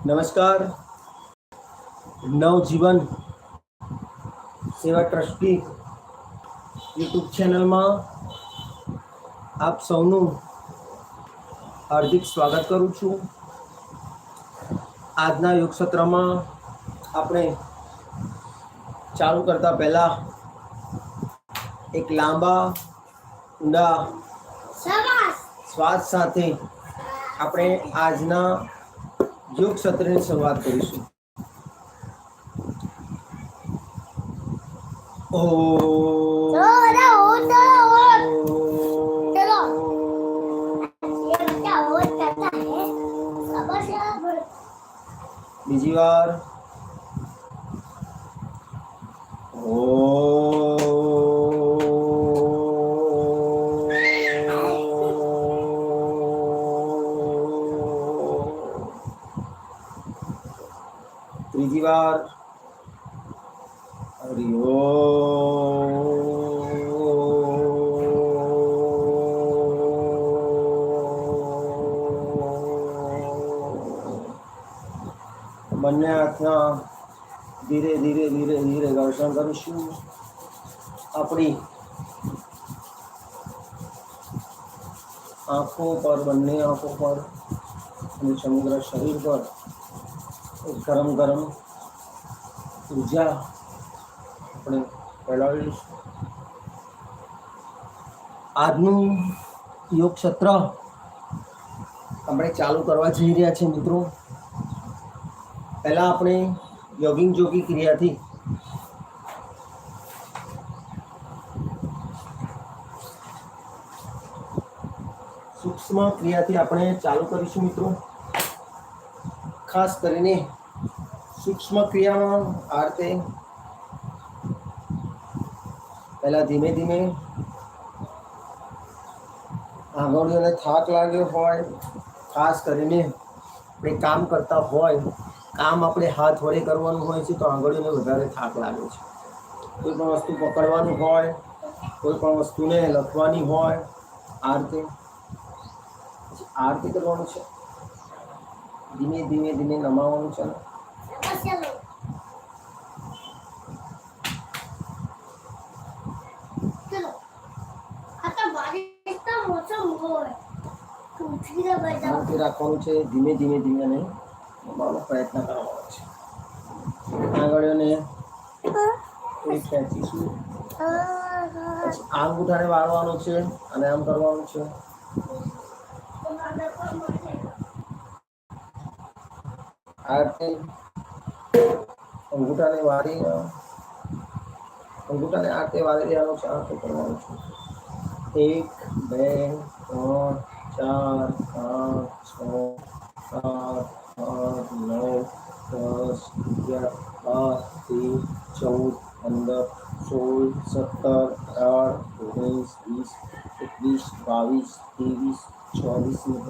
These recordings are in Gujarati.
નમસ્કાર. નવજીવન સેવા ટ્રસ્ટી યુટ્યુબ ચેનલમાં આપ સૌનું હાર્દિક સ્વાગત કરું છું. આજના યોગ સત્રમાં આપણે ચાલુ કરતા પહેલા એક લાંબા ઊંડા શ્વાસ સાથે આપણે આજના યોગ સત્રની શરૂઆત કરીશું. ઓ. બીજી વાર. ઓ ત્રીજી વાર હરિ બંને હાથના ધીરે ધીરે ધીરે ધીરે ઘર્ષણ કરીશું. આપણી આંખો પર, બંને આંખો પર અને સમગ્ર શરીર પર એક ગરમ ગરમ ઊર્જા આપણે ફેલાવીશું. આજનું યોગ સત્ર આપણે ચાલુ કરવા જઈ રહ્યા છીએ મિત્રો. પહેલા આપણે યોગિંગ જોગી ક્રિયાથી સૂક્ષ્મ ક્રિયાથી આપણે ચાલુ કરીશું મિત્રો. ખાસ કરીને સૂક્ષ્મ ક્રિયામાં આ રીતે પહેલાં ધીમે ધીમે આંગળીઓને થાક લાગ્યો હોય, ખાસ કરીને આપણે કામ કરતા હોય, કામ આપણે હાથ વડે કરવાનું હોય છે તો આંગળીઓને વધારે થાક લાગે છે. કોઈ પણ વસ્તુ પકડવાનું હોય, કોઈ પણ વસ્તુને લખવાની હોય, આ રીતે પછી આ રીતે કરવાનું છે ધીમે ધીમે ધીમે નમાવાનું છે ને શાંતિ રાખવાનું છે ધીમે ધીમે ધીમે નહીં નમાવાનો પ્રયત્ન કરવાનો છે આંગળીઓને થોડી ખેંચીશું પછી આ અંગૂઠાને વાળવાનું છે અને આમ કરવાનું છે આ રીતે અંગૂઠાને વાળી અંગૂઠાને આ રીતે વાળી દેવાનું છે. આરતી કરવાનું છે એક, બે, ત્રણ, ચાર, પાંચ, છ, સાત, આઠ, નવ, દસ, અગિયાર, બાર, તેર, ચૌદ, પંદર, સોળ, સત્તર, અઢાર, ઓગણીસ, વીસ, એકવીસ, બાવીસ, ત્રેવીસ, ચોવીસ, ને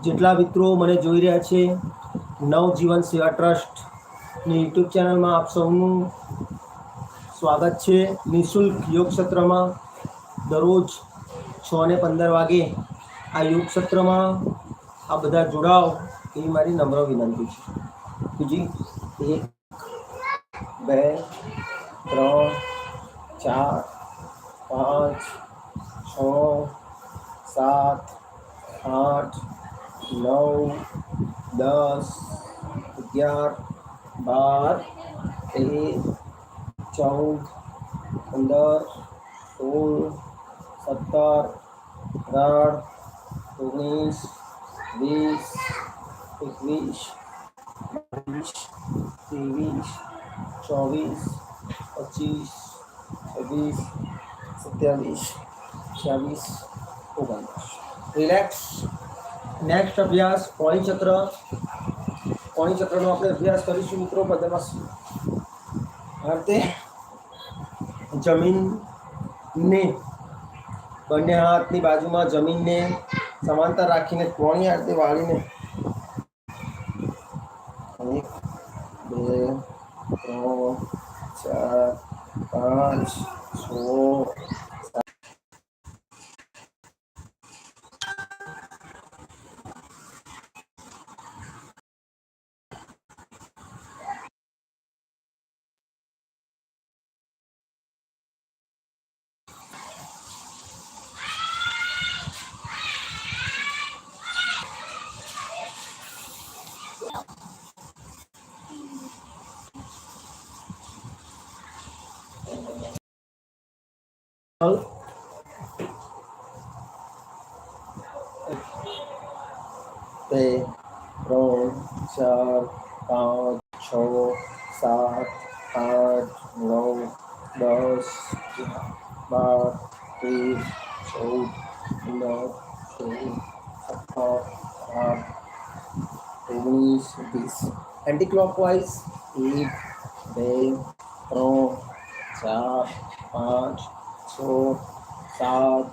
જેટલા મિત્રો મને જોઈ રહ્યા છે નવજીવન સેવા ટ્રસ્ટની યુટ્યુબ ચેનલમાં આપ સૌનું સ્વાગત છે. નિઃશુલ્ક યોગ સત્રમાં દરરોજ છ ને પંદર વાગે આ યોગ સત્રમાં આ બધા જોડાઓ એવી મારી નમ્ર વિનંતી છે. બીજી એક, બે, ત્રણ, ચાર, પાંચ, છ, સાત, આઠ, નવ દસ અગિયાર બાર તેર ચૌદ પંદર સોળ સત્તર અઢાર ઓગણીસ વીસ એકવીસ બાવીસ ત્રેવીસ ચોવીસ પચીસ છવ્વીસ સત્યાવીસ છવ્વીસ ઓગણત્રીસ રિલેક્સ નેક્સ્ટ અભ્યાસ પોણીચક્ર પોણીચક્રનો આપણે અભ્યાસ કરીશું મિત્રો, બધામાં. આ જમીનને, બંને હાથની બાજુમાં જમીનને સમાંતર રાખીને કોણી આ રીતે વાળીને એક, બે, ત્રણ, ચાર, પાંચ છ ચાલ બે ત્રણ ચાર પાંચ છ સાત આઠ નવ દસ બાર તેર ચૌદ પંદર સોળ સત્તર આઠ ઓગણીસ વીસ એન્ટી ક્લોકવાઇઝ એક બે ત્રણ ચાર પાંચ છ સાત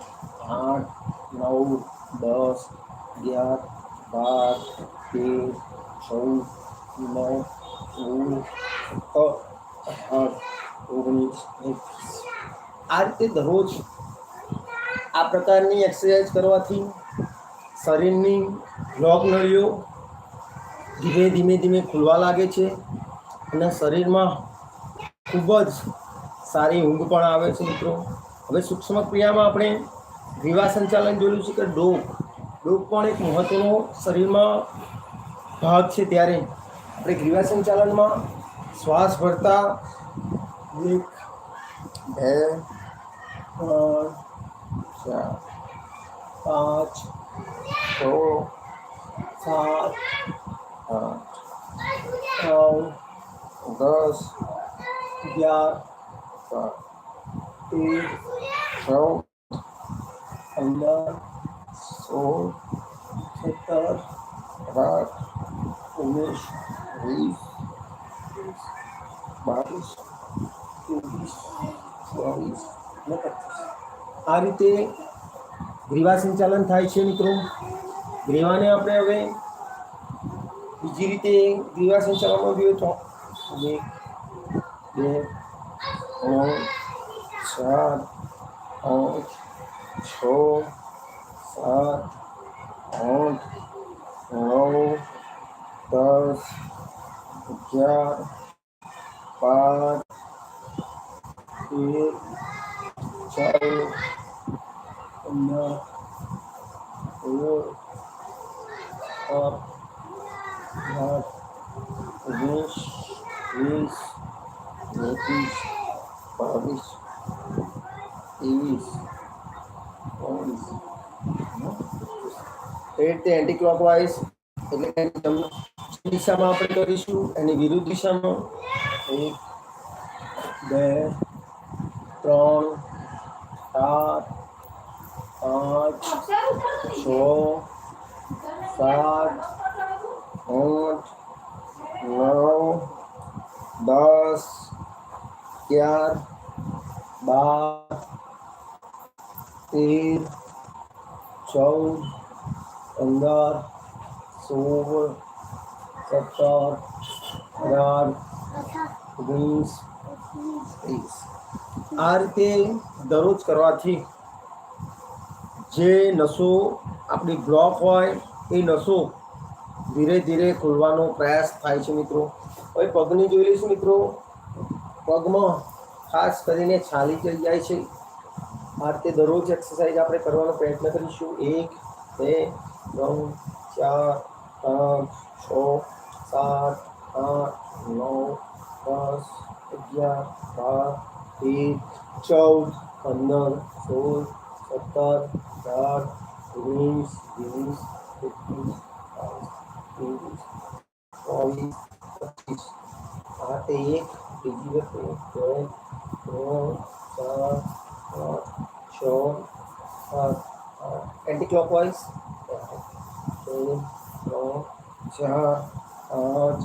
આઠ નવ દસ અગિયાર બાર તેર ચૌદ નવ સોળ સત્તર અઢાર આ રીતે દરરોજ આ પ્રકારની એક્સરસાઇઝ કરવાથી શરીરની રોગ નળીઓ ધીમે ધીમે ધીમે ખુલવા લાગે છે અને શરીરમાં ખૂબ જ સારી ઊંઘ પણ આવે છે મિત્રો. હવે સૂક્ષ્મ ક્રિયામાં આપણે ગ્રીવા સંચાલન જોયું છે કે ડોક ડોક પણ એક મહત્ત્વનો શરીરમાં ભાગ છે. ત્યારે આપણે ગ્રીવા સંચાલનમાં શ્વાસ ભરતા એક બે ત્રણ ચાર પાંચ છ સાત આઠ નવ દસ અગિયાર બાર તેર ચૌદ પંદર સોળ સત્તર અઢાર ઓગણીસ વીસ બાવીસ ત્રેવીસ ચોવીસ અને પચીસ આ રીતે ગ્રીવા સંચાલન થાય છે મિત્રો. ગ્રીવાને આપણે હવે બીજી રીતે ગ્રીવા સંચાલનમાં જોઈએ તો એક બે, ત્રણ, ચાર, પાંચ, છ, સાત આઠ નવ, દસ, અગિયાર બાર તેર ચૌદ પંદર સોળ ઓગણીસ વીસ એકવીસ બાવીસ ત્રેવીસ ચોવીસ એ રીતે એન્ટી ક્લોકવાઇઝ એટલે દિશામાં આપણે કરીશું, એની વિરુદ્ધ દિશામાં. એક બે ત્રણ ચાર પાંચ છ સાત, આઠ, નવ, દસ, અગિયાર, બાર, તેર, ચૌદ, પંદર, સોળ, સત્તર, અઢાર, ઓગણીસ, ત્રીસ. આ રીતે દરરોજ કરવાથી જે નસો આપણી બ્લોક હોય, એ નસો ધીરે ધીરે ખોલવાનો પ્રયાસ થાય છે મિત્રો. હવે પગની જોઈ લઈશું મિત્રો. પગમાં ખાસ કરીને છાલી ચડી જાય છે. આ રીતે દરરોજ એક્સરસાઇઝ આપણે કરવાનો પ્રયત્ન કરીશું. એક, બે, ત્રણ, ચાર, પાંચ, છ, સાત, આઠ, નવ, દસ, અગિયાર, બાર તેર ચૌદ પંદર સોળ સત્તર અઢાર ઓગણીસ વીસ એકવીસ બાવીસ ત્રેવીસ ચોવીસ પચીસ આ તે એક બીજી વખતે બે ત્રણ ચાર પાંચ છ સાત આઠ એન્ટી ક્લોકવાઇઝ બે ત્રણ ચાર પાંચ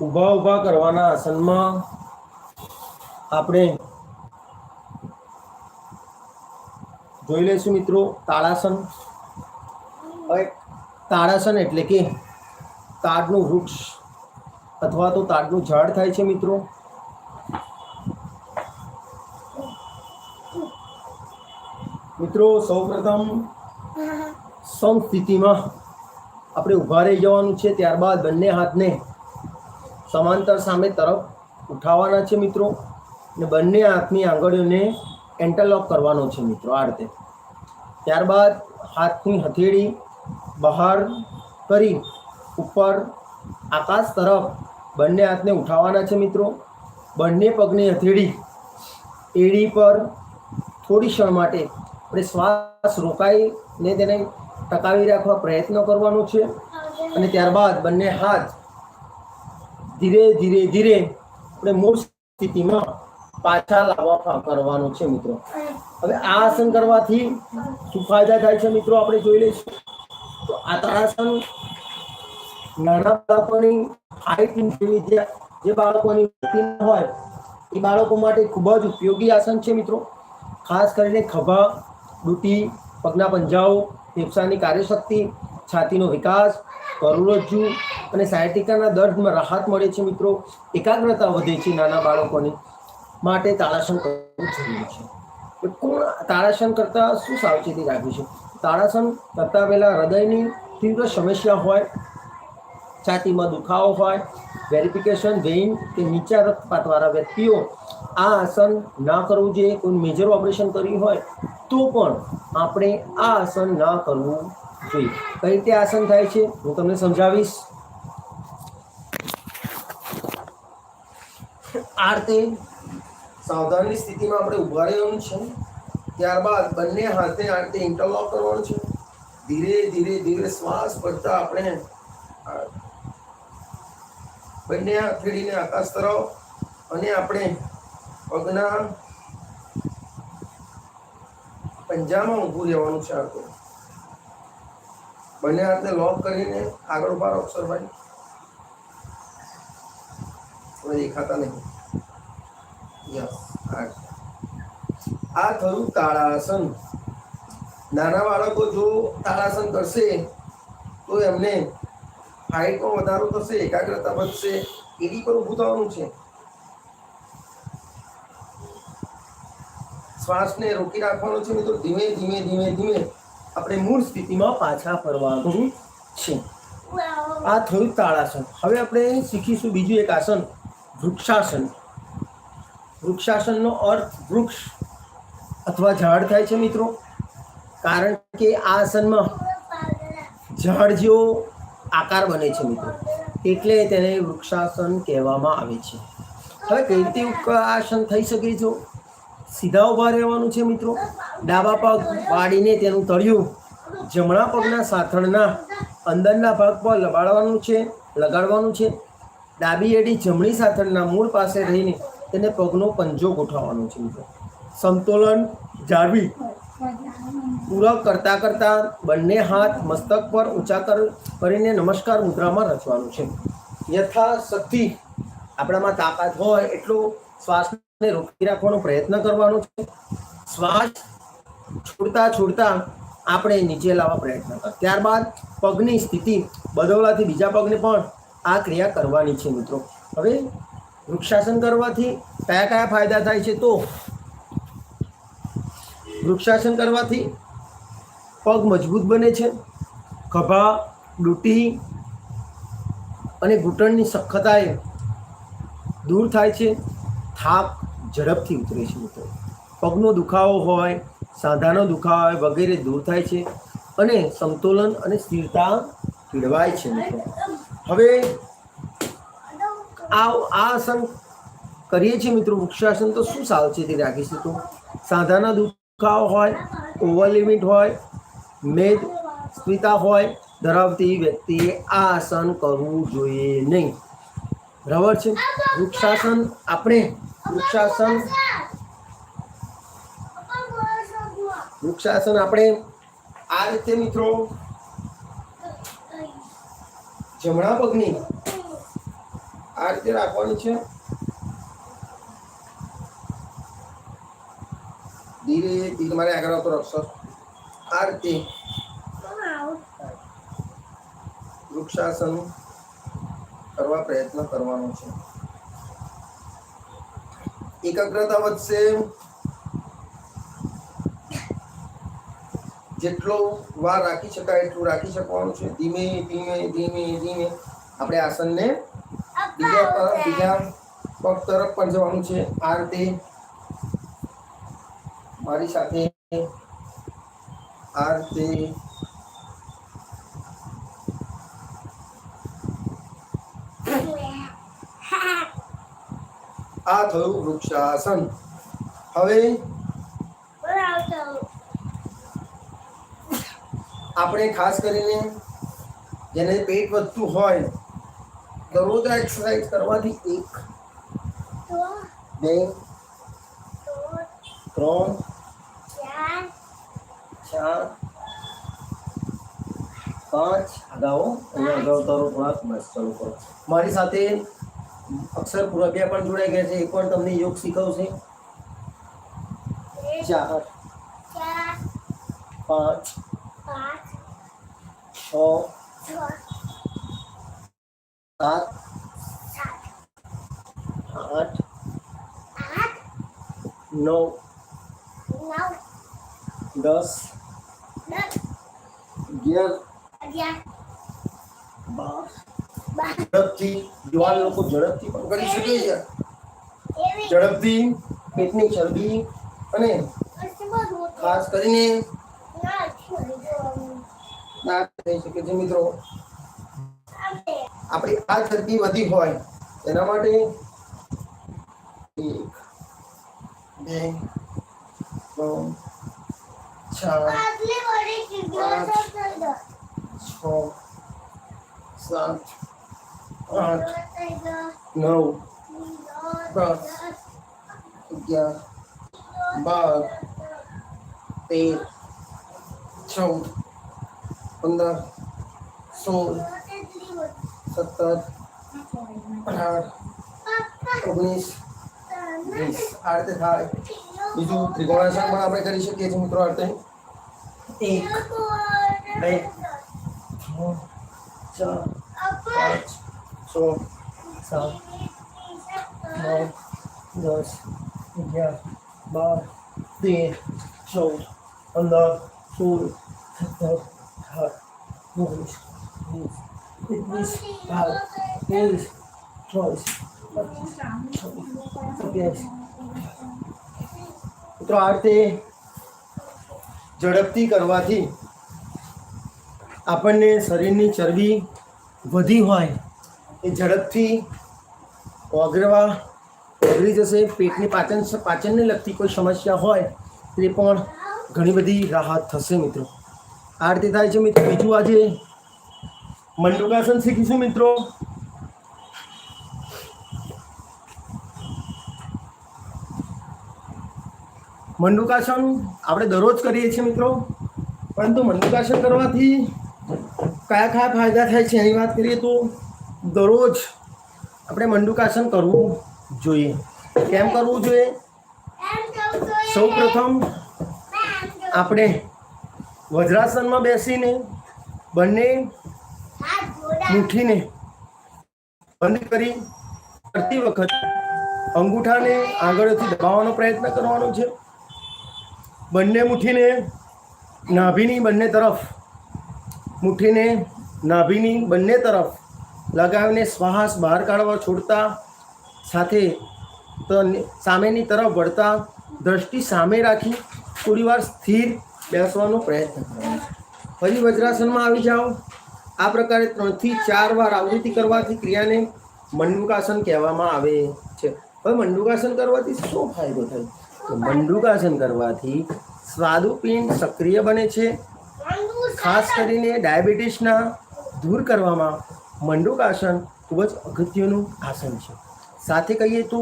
ઊભા ઊભા કરવાના આસનમાં આપણે જોઈ લઈશું મિત્રો તાળાસન. તાળાસન એટલે કે તાડનું વૃક્ષ અથવા તો તાડનું ઝાડ થાય છે મિત્રો. મિત્રો સૌપ્રથમ સંસ્થિતિમાં આપણે ઊભા રહી જવાનું છે ત્યારબાદ બંને હાથને સમાંતર સામે તરફ ઉઠાવવાના છે મિત્રો. અને બંને હાથની આંગળીઓને એન્ટરલોક કરવાનો છે મિત્રો આ રીતે. ત્યારબાદ હાથની હથેળી બહાર કરી ઉપર આકાશ તરફ બંને હાથને ઉઠાવવાના છે મિત્રો. બંને પગની હથેળી એડી પર થોડી ક્ષણ માટે આપણે શ્વાસ રોકાઈને તેને ટકાવી રાખવા પ્રયત્ન કરવાનો છે. અને ત્યારબાદ બંને હાથ ધીરે ધીરે ધીરે આપણે મૂળ સ્થિતિમાં પાછા લાવવા કરવાનું છે મિત્રો. હવે આ આસન કરવાથી શું ફાયદા થાય છે મિત્રો આપણે જોઈ લઈશું. તો આ તાળાસન નાના બાળકોની હાઈટ જેવી જે જે બાળકોની હોય, એ બાળકો માટે ખૂબ જ ઉપયોગી આસન છે મિત્રો. ખાસ કરીને ખભા, ડૂટી, પગના પંજાઓ, ફેફસાની કાર્યશક્તિ, છાતીનો વિકાસ કરોડરજ્જુ અને સાયટિકાના દર્દમાં રાહત મળે છે મિત્રો. એકાગ્રતા વધે છે નાના બાળકોની માટે તાળાસન કરવું જરૂરી છે. કોણ તાળાસન કરતાં શું સાવચેતી રાખવી છે? તાળાસન કરતાં પહેલાં હૃદયની તીવ્ર સમસ્યા હોય, છાતીમાં દુખાવો હોય, વેરિફિકેશન વેઇન કે નીચા રક્તપાતવાળા વ્યક્તિઓ આ આસન ના કરવું જોઈએ. કોઈ મેજર ઓપરેશન કર્યું હોય તો પણ આપણે આ આસન ના કરવું જોઈએ. કઈ રીતે આસન થાય છે? હું તમને સમજાવીશ. આ રીતે સાવધાનની સ્થિતિમાં આપણે ઊભા રહેવાનું છે. ત્યારબાદ બંને હાથે આ રીતે ઇન્ટરલોક કરવાનું છે. ધીરે ધીરે ધીરે શ્વાસ પડતા આપણે બંને હાથ ફેરીને આકાશ તરફ અને આપણે પગના પંજામાં ઊભું રહેવાનું છે આ બંને હાથને લોક કરીને આગળ ઊભા રહો સર ભાઈ દેખાતા નહીં. આ થયું તાળાસન. નાના બાળકો જો તાળાસન કરશે, તો એમને હાઈટમાં વધારો થશે, એકાગ્રતા વધશે એડી પર ઊભું થવાનું છે. શ્વાસને રોકી રાખવાનો છે મિત્રો, ધીમે ધીમે ધીમે ધીમે આપણે મૂળ સ્થિતિમાં પાછા ફરવાનું છે. આ થયું તાળાસન. હવે આપણે શીખીશું બીજું એક આસન, વૃક્ષાસન. વૃક્ષાસનનો અર્થ વૃક્ષ અથવા ઝાડ થાય છે મિત્રો. કારણ કે આ આસનમાં ઝાડ જેવો આકાર બને છે મિત્રો. એટલે તેને વૃક્ષાસન કહેવામાં આવે છે. હવે કઈ રીતે આસન થઈ શકે છે સીધા ઊભા રહેવાનું છે મિત્રો. ડાબા પગ વાળીને તેનું તળિયું જમણા પગના સાથળના અંદરના ભાગ પર લગાડવાનું છે લગાડવાનું છે. ડાબી એડી જમણી સાથળના મૂળ પાસે રહીને તેને પગનો પંજો ગોઠવવાનો છે મિત્રો. સમતોલન જાળવી. પૂરક કરતાં કરતાં બંને હાથ મસ્તક પર ઊંચા કરીને નમસ્કાર મુદ્રામાં રચવાનું છે. યથાશક્તિ આપણામાં તાકાત હોય એટલો શ્વાસને રોકી રાખવાનો પ્રયત્ન કરવાનો છે. શ્વાસ છોડતા છોડતા આપણે નીચે લાવવા પ્રયત્ન કર. ત્યારબાદ પગની સ્થિતિ બદલવાથી બીજા પગને પણ આ ક્રિયા કરવાની છે મિત્રો. હવે વૃક્ષાસન કરવાથી કયા કયા ફાયદા થાય છે તો? વૃક્ષાસન કરવાથી પગ મજબૂત બને છે ખભા ડૂટી અને ઘૂંટણની સખતાએ દૂર થાય છે. થાક ઝડપથી ઉતરે છે મિત્રો. પગનો દુખાવો હોય, સાંધાનો દુખાવો હોય વગેરે દૂર થાય છે અને સંતુલન અને સ્થિરતા કેળવાય છે મિત્રો. હવે આ આ આસન કરીએ છીએ મિત્રો વૃક્ષાસન, તો શું સાવચેતી રાખીશું તો? સાંધાના દુખાવો હોય ઓવર લિમિટ હોય, મેદ સ્મિતા હોય, ધરાવતી વ્યક્તિએ આ આસન કરવું જોઈએ નહીં. બરાબર છે? વૃક્ષાસન આપણે, વૃક્ષાસન વૃક્ષાસન આપણે આ રીતે મિત્રો જમણા પગની આ રીતે રાખવાની છે. ધીરે ધીરે મારે આગળ આવતો રક્ષો આ રીતે વૃક્ષાસન કરવા પ્રયત્ન કરવાનો છે. એકાગ્રતા વધશે. જેટલો વાર રાખી શકાય એટલું રાખી શકવાનું છે. ધીમે ધીમે ધીમે ધીમે આપણે આસનને બીજા બીજા પગ તરફ પણ જવાનું છે. આ રીતે મારી સાથે આ રીતે આ થયું વૃક્ષાસન. હવે આપણે ખાસ કરીને જેને પેટ વધતું હોય દરરોજ આ એક્સરસાઇઝ કરવાથી એક બે ત્રણ ચાર પાંચ અગાઉ અહીંયા અગાઉ તારો થોડાક બસ ચાલુ કરો મારી સાથે અક્ષર પુરબિયા પણ જોડાઈ ગયા છે એ પણ તમને યોગ શીખવશે ચાર પાંચ છ સાત આઠ નવ દસ અગિયાર બાર ઝડપથી જુવાન લોકો ઝડપથી પણ કરી શકે છે ઝડપથી પેટની ચરબી અને ખાસ કરીને ના થઈ શકે છે મિત્રો આપણી આ ચરબી વધી હોય, એના માટે એક, બે, ત્રણ, ચાર છ, સાત, આઠ, નવ, દસ, અગિયાર, બાર, તેર, ચૌદ, પંદર, સોળ સત્તર અઢાર ઓગણીસ વીસ આ રીતે થાય બીજું ત્રિકોણાસન પણ આપણે કરી શકીએ છીએ મિત્રો આ રીતે એક બે ત્રણ ચાર પાંચ છ સાત નવ દસ અગિયાર બાર તેર ચૌદ પંદર સોળ સત્તર અઢાર ઓગણીસ વીસ એકવીસ this પચીસ છવ્વીસ સત્યાવીસ મિત્રો, આ રીતે ઝડપથી કરવાથી આપણને શરીરની ચરબી વધી હોય એ ઝડપથી ઓગરવા ઓગળી જશે, પેટની પાચન પાચનને લગતી કોઈ સમસ્યા હોય તે પણ ઘણી બધી રાહત થશે મિત્રો. આ રીતે થાય છે મિત્રો. બીજું આજે મંડુકાસન શીખીશું મિત્રો? મંડુકાસન આપણે દરરોજ કરીએ છીએ મિત્રો. પરંતુ મંડુકાસન કરવાથી કયા કયા ફાયદા થાય છે એની વાત કરીએ તો દરરોજ આપણે મંડુકાસન કરવું જોઈએ. કેમ કરવું જોઈએ? સૌ પ્રથમ આપણે વજ્રાસનમાં બેસીને બંને મુઠ્ઠીને બંધ કરી કરતી વખત અંગૂઠાને આગળથી દબાવવાનો પ્રયત્ન કરવાનો છે. બંને મુઠ્ઠીને નાભીની બંને તરફ, મુઠ્ઠીને નાભીની બંને તરફ લગાવીને શ્વાસ બહાર કાઢવા છોડતા, સાથે સામેની તરફ વળતા દ્રષ્ટિ સામે રાખી થોડીવાર સ્થિર બેસવાનો પ્રયત્ન કરવાનો ફરી વજ્રાસનમાં આવી જાઓ. આ પ્રકારે ત્રણથી ચાર વાર આવૃત્તિ કરવાથી ક્રિયાને મંડુકાસન કહેવામાં આવે છે. હવે મંડુકાસન કરવાથી શું ફાયદો થાય? તો મંડુકાસન કરવાથી સ્વાદુપિંડ સક્રિય બને છે. ખાસ કરીને ડાયાબિટીસના દૂર કરવામાં મંડુકાસન ખૂબ જ અગત્યનું આસન છે. સાથે કહીએ તો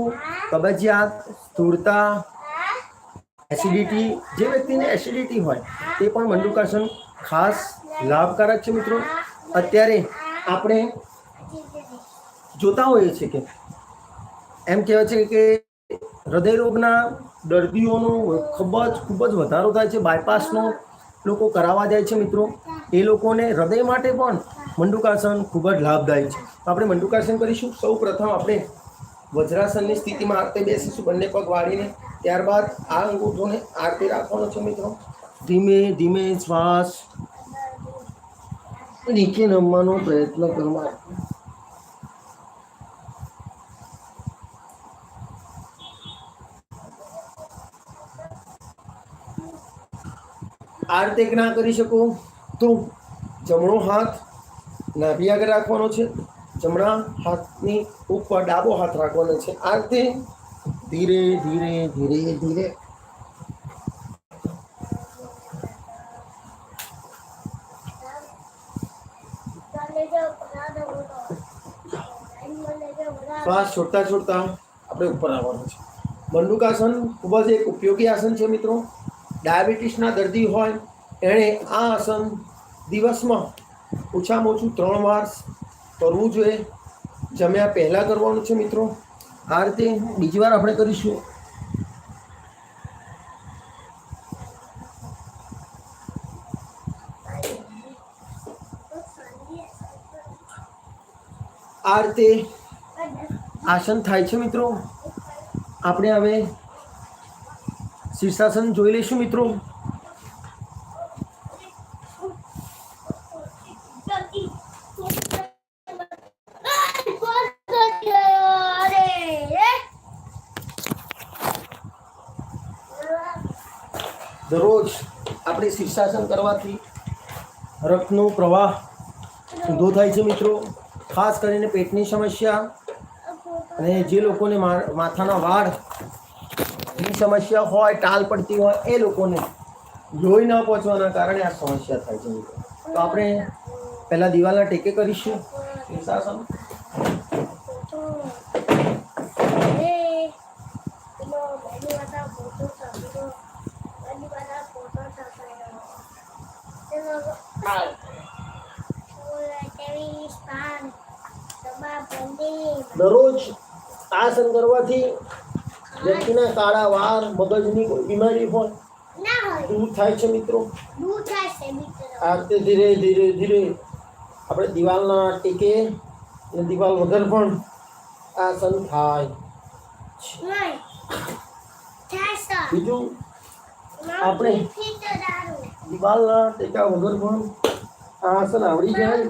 કબજિયાત, સ્થૂળતા, એસિડિટી, જે વ્યક્તિને એસિડિટી હોય તે પણ મંડુકાસન ખાસ લાભકારક છે મિત્રો. અત્યારે આપણે જોતા હોઈએ છીએ કે એમ કહેવાય છે કે હૃદયરોગના દર્દીઓનો ખૂબ જ ખૂબ જ વધારો થાય છે. બાયપાસનો લોકો કરાવવા જાય છે મિત્રો. એ લોકોને હૃદય માટે પણ મંડુકાસન ખૂબ જ લાભદાયી છે. તો આપણે મંડુકાસન કરીશું. સૌ પ્રથમ આપણે વજ્રાસનની સ્થિતિમાં આરતે બેસીશું બંને પગ વાળીને. ત્યારબાદ આ અંગૂઠોને આરતે રાખવાનો છે મિત્રો. ધીમે ધીમે શ્વાસ નીચે રમવાનો પ્રયત્ન કરવા. આ રીતે ના કરી શકો તો જમણો હાથ નાભી આગળ રાખવાનો છે. જમણા હાથની ઉપર ડાબો હાથ રાખવાનો છે. આ રીતે ધીરે ધીરે ધીરે ધીરે છોડતા છોડતા આપણે ઉપર આવવાનું છે. મંડુકાસન ખૂબ જ એક ઉપયોગી આસન છે મિત્રો. ડાયાબિટીસના દર્દી હોય, એણે આ આસન દિવસમાં ઓછામાં ઓછું ત્રણ વાર કરવું જોઈએ. જમ્યા પહેલાં કરવાનું છે મિત્રો. આ રીતે બીજી વાર આપણે કરીશું. આ રીતે આસન થાય છે મિત્રો. આપણે હવે શીર્ષાસન જોઈ લઈશું મિત્રો. દરરોજ આપણે શીર્ષાસન કરવાથી રક્તનો પ્રવાહ ઊંધો થાય છે મિત્રો. ખાસ કરીને પેટની સમસ્યા અને જે લોકોને મા- વાળની સમસ્યા હોય, ટાલ પડતી હોય, એ લોકોને લોહી ન પહોંચવાના કારણે આ સમસ્યા થાય છે. તો આપણે પહેલાં દિવાલના ટેકે કરીશું. દરરોજ આસન કરવાથી વ્યક્તિના કાળા વાળ મગજની કોઈ બીમારી હોય? દૂર થાય છે મિત્રો? આ રીતે ધીરે ધીરે ધીરે. આપણે દિવાલના ટેકે અને દિવાલ વગર પણ આસન થાય બીજું આપણે દિવાલના ટેકા વગર પણ આસન આવડી જાય.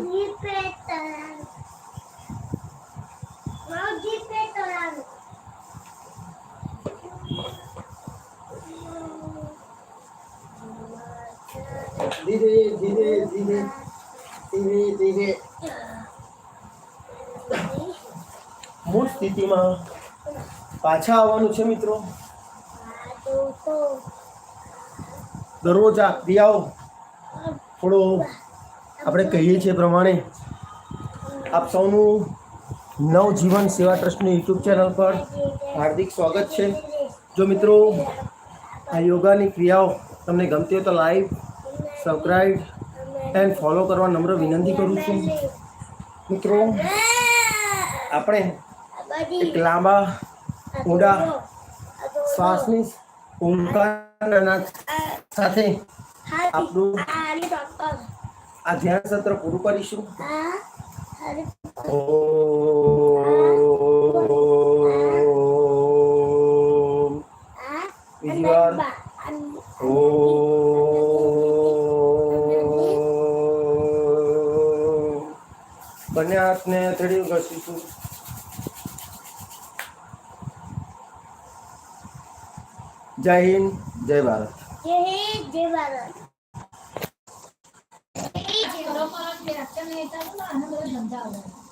ધીરે ધીરે ધીરે ધીરે ધીરે. મૂળ સ્થિતિમાં પાછા આવવાનું છે મિત્રો. દરરોજ આ ક્રિયાઓ થોડો આપણે કહીએ છીએ પ્રમાણે આપ સૌનું નવજીવન સેવા ટ્રસ્ટની યુટ્યુબ ચેનલ પર હાર્દિક સ્વાગત છે. જો મિત્રો આ યોગાની ક્રિયાઓ તમને ગમતી હોય તો લાઈવ સબસ્ક્રાઈબ એન્ડ ફોલો કરવા નમ્ર વિનંતી કરું છું. મિત્રો આપણે એક લાંબા ઊંડા શ્વાસની ઓંકારના સાથે આપણું આ ધ્યાન સત્ર પૂરું કરીશું. બીજી વાર. ઓમ. બંને હાથને હથેળી ઘસીશું. જય હિન્દ જય ભારત. જય હિન્દ જય ભારત. આ